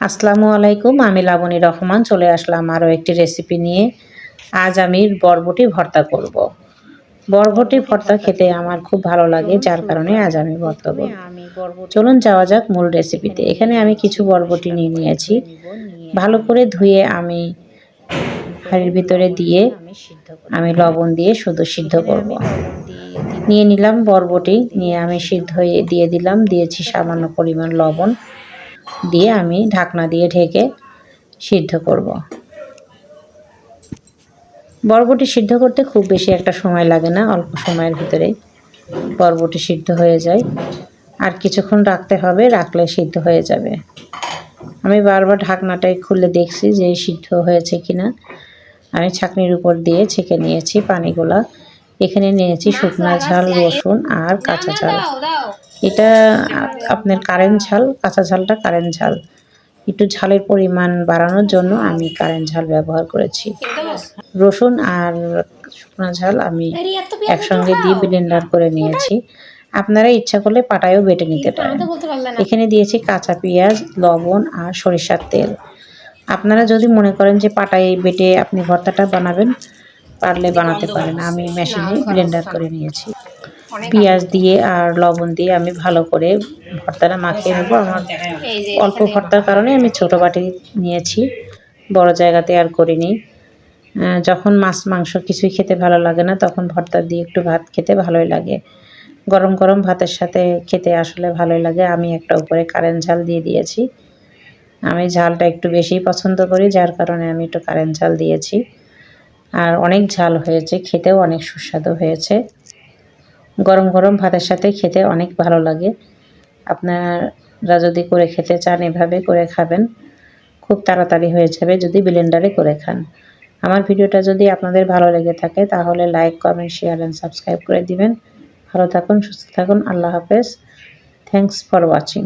আসসালামু আলাইকুম আমি লাবণী রহমান চলে আসলাম আরও একটি রেসিপি নিয়ে। আজ আমি বরবটি ভর্তা করব। বরবটি ভর্তা খেতে আমার খুব ভালো লাগে যার কারণে আজ আমি ভর্তা করব। চলুন যাওয়া যাক মূল রেসিপিতে এখানে আমি কিছু বরবটি নিয়ে নিয়েছি। ভালো করে ধুয়ে আমি হাঁড়ির ভিতরে দিয়ে আমি লবণ দিয়ে শুধু সিদ্ধ করব। নিয়ে নিলাম বরবটি নিয়ে আমি সিদ্ধ হয়ে দিয়ে দিলাম। দিয়েছি সামান্য পরিমাণ লবণ। দিয়ে আমি ঢাকনা দিয়ে ঢেকে সিদ্ধ করব। বরবটি সিদ্ধ করতে খুব বেশি একটা সময় লাগে না, অল্প সময়ের ভিতরেই বরবটি সিদ্ধ হয়ে যায়। আর কিছুক্ষণ রাখতে হবে, রাখলে সিদ্ধ হয়ে যাবে। আমি বারবার ঢাকনাটাই খুলে দেখছি যে সিদ্ধ হয়েছে কিনা। আমি ছাকনির উপর দিয়ে ছেঁকে নিয়েছি পানিগুলা। এখানে নিয়েছি শুকনা ঝাল রসুন আর কাঁচা ঝাল। এটা আপনার কারেন্ট ঝাল কাঁচা ঝালটা কারেন্ট ঝাল। একটু ঝালের পরিমাণ বাড়ানোর জন্য আমি কারেন্ট ঝাল ব্যবহার করেছি। রসুন আর শুকনো ঝাল আমি একসঙ্গে দিয়ে ব্লেন্ডার করে নিয়েছি। আপনারা ইচ্ছা করলে পাটায়ও বেটে নিতে পারেন। এখানে দিয়েছি কাঁচা পেঁয়াজ লবণ আর সরিষার তেল। আপনারা যদি মনে করেন যে পাটায় বেটে আপনি ভর্তাটা বানাবেন পারলে বানাতে পারেন। আমি মেশিনে ব্লেন্ডার করে নিয়েছি। পেঁয়াজ দিয়ে আর লবণ দিয়ে আমি ভালো করে ভর্তাটা মাখিয়ে নেব। আমার অল্প ভর্তার কারণে আমি ছোটো বাটি নিয়েছি। বড় জায়গাতে আর করিনি। যখন মাছ মাংস কিছুই খেতে ভালো লাগে না তখন ভর্তা দিয়ে একটু ভাত খেতে ভালোই লাগে। গরম গরম ভাতের সাথে খেতে আসলে ভালোই লাগে। আমি একটা উপরে কারেন্ট ঝাল দিয়ে দিয়েছি। আমি ঝালটা একটু বেশিই পছন্দ করি যার কারণে আমি একটু কারেন্ট ঝাল দিয়েছি। আর অনেক ঝাল হয়েছে, খেতেও অনেক সুস্বাদু হয়েছে। গরম গরম ভাতের সাথে খেতে অনেক ভালো লাগে। আপনারা যদি করে খেতে চান এভাবে করে খাবেন। খুব তাড়াতাড়ি হয়ে যাবে যদি ব্লেন্ডারে করে খান। আমার ভিডিওটা যদি আপনাদের ভালো লেগে থাকে তাহলে like comment share and subscribe করে দিবেন। ভালো থাকুন, সুস্থ থাকুন, আল্লাহ হাফেজ। Thanks for watching